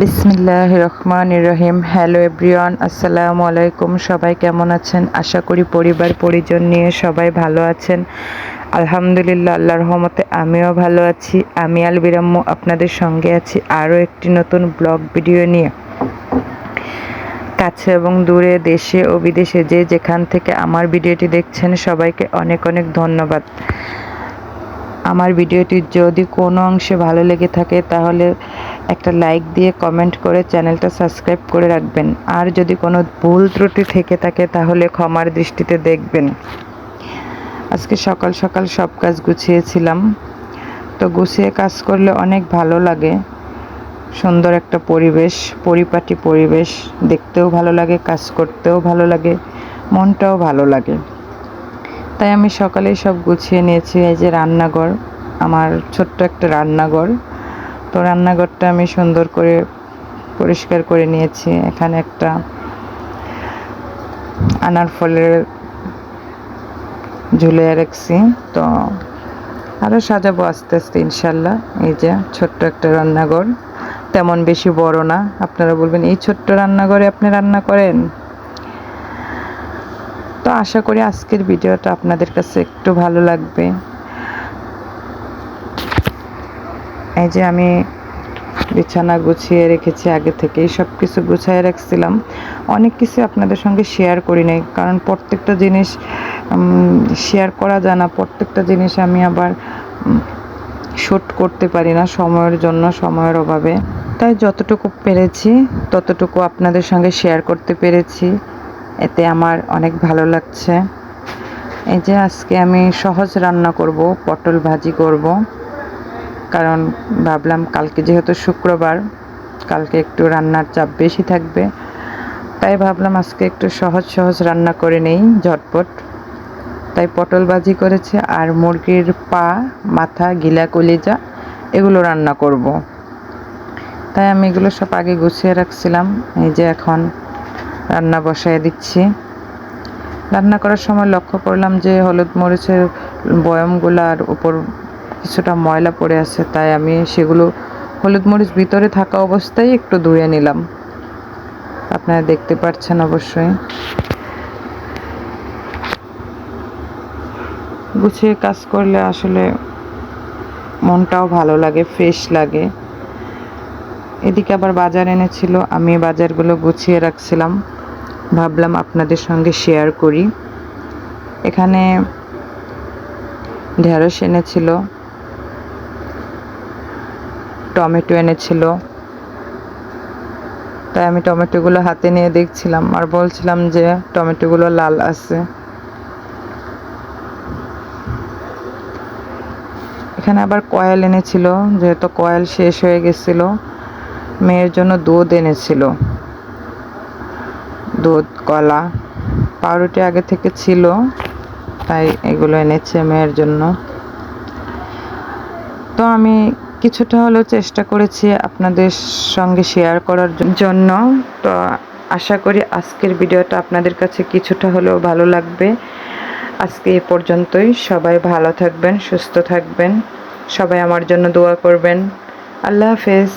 বিসমিল্লাহ রহমান রহিম। Hello everyone, আসসালামু আলাইকুম। সবাই কেমন আছেন? আশা করি পরিবার, পরিজন নিয়ে সবাই ভালো আছেন। আলহামদুলিল্লাহ আল্লাহ রহমতে আমিও ভালো আছি। আমি আল বিরাম্মু আপনাদের সঙ্গে আছি আরও একটি নতুন ব্লগ ভিডিও নিয়ে। কাছে এবং দূরে, দেশে ও বিদেশে যে যেখান থেকে আমার ভিডিওটি দেখছেন, সবাইকে অনেক অনেক ধন্যবাদ। আমার ভিডিওটি যদি কোনো অংশে ভালো লেগে থাকে, তাহলে একটা লাইক দিয়ে কমেন্ট করে চ্যানেলটা সাবস্ক্রাইব করে রাখবেন। আর যদি কোনো ভুল ত্রুটি থেকে থাকে তাহলে ক্ষমার দৃষ্টিতে দেখবেন। আজকে সকাল সকাল সব কাজ গুছিয়েছিলাম। তো গুছিয়ে কাজ করলে অনেক ভালো লাগে। সুন্দর একটা পরিবেশ, পরিপাটি পরিবেশ। দেখতেও ভালো লাগে, কাজ করতেও ভালো লাগে, মনটাও ভালো লাগে। তাই আমি সকালেই সব গুছিয়ে নিয়েছি, এই যে রান্নাঘর, আমার ছোট্ট একটা রান্নাঘর। তো রান্নাঘরটা আমি সুন্দর করে পরিষ্কার করে নিয়েছি। এখানে একটা আনার ফলের ঝুলে রাখছি। তো আরও সাজাবো আস্তে আস্তে, ইনশাল্লাহ। এই যে ছোট্ট একটা রান্নাঘর, তেমন বেশি বড় না। আপনারা বলবেন, এই ছোট্ট রান্নাঘরে আপনি রান্না করেন? তো আশা করি আজকের ভিডিওটা আপনাদের কাছে একটু ভালো লাগবে। এই যে আমি বিছানা গুছিয়ে রেখেছি আগে থেকেই সব কিছু গুছিয়ে রাখছিলাম। অনেক কিছু আপনাদের সঙ্গে শেয়ার করি নাই, কারণ প্রত্যেকটা জিনিস শেয়ার করা যায় না। প্রত্যেকটা জিনিস আমি আবার শ্যুট করতে পারি না সময়ের জন্য, সময়ের অভাবে। তাই যতটুকু পেরেছি, ততটুকু আপনাদের সঙ্গে শেয়ার করতে পেরেছি। এতে আমার অনেক ভালো লাগছে। এই যে আজকে আমি সহজ রান্না করব, পটল ভাজি করব। কারণ ভাবলাম কালকে যেহেতু শুক্রবার, কালকে একটু রান্নার চাপ বেশি থাকবে। তাই ভাবলাম আজকে একটু সহজ সহজ রান্না করে নেই, ঝটপট। তাই পটল ভাজি করেছে আর মুরগির পা, মাথা, গিলা, কলিজা এগুলো রান্না করব। তাই আমি এগুলো সব আগে গুছিয়ে রাখছিলাম, এই যে এখন রান্না বসায় দিচ্ছি। রান্না করার সময় লক্ষ্য করলাম যে হলুদ মরিচের বয়মগুলার উপর কিছুটা ময়লা পড়ে আছে, তাই আমি সেগুলো হলুদ মরিচ ভিতরে থাকা অবস্থায় একটু ধুয়ে নিলাম। আপনারা দেখতে পাচ্ছেন অবশ্যই। গুছিয়ে কাজ করলে আসলে মনটাও ভালো লাগে, ফ্রেশ লাগে। এদিকে আবার বাজার এনেছিল, আমি বাজারগুলো গুছিয়ে রাখছিলাম। ভাবলাম আপনাদের সঙ্গে শেয়ার করি। এখানে ঢেঁড়স এনেছিল টমেটো এনেছিল। তাই আমি টমেটোগুলো হাতে নিয়ে দেখছিলাম আর বলছিলাম যে টমেটোগুলো লাল আছে। এখানে আবার কয়েল এনেছিল, যেহেতু কয়েল শেষ হয়ে গেছিল, মেয়ের জন্য দুধ এনেছিল। দুধ, কলা, পাউরুটি আগে থেকে ছিল, তাই এগুলো এনেছে মেয়ের জন্য। তো আমি কিছুটা হলেও চেষ্টা করেছি আপনাদের সঙ্গে শেয়ার করার জন্য। তো আশা করি আজকের ভিডিওটা আপনাদের কাছে কিছুটা হলেও ভালো লাগবে। আজকে এ পর্যন্তই। সবাই ভালো থাকবেন, সুস্থ থাকবেন। সবাই আমার জন্য দোয়া করবেন। আল্লাহ হাফেজ।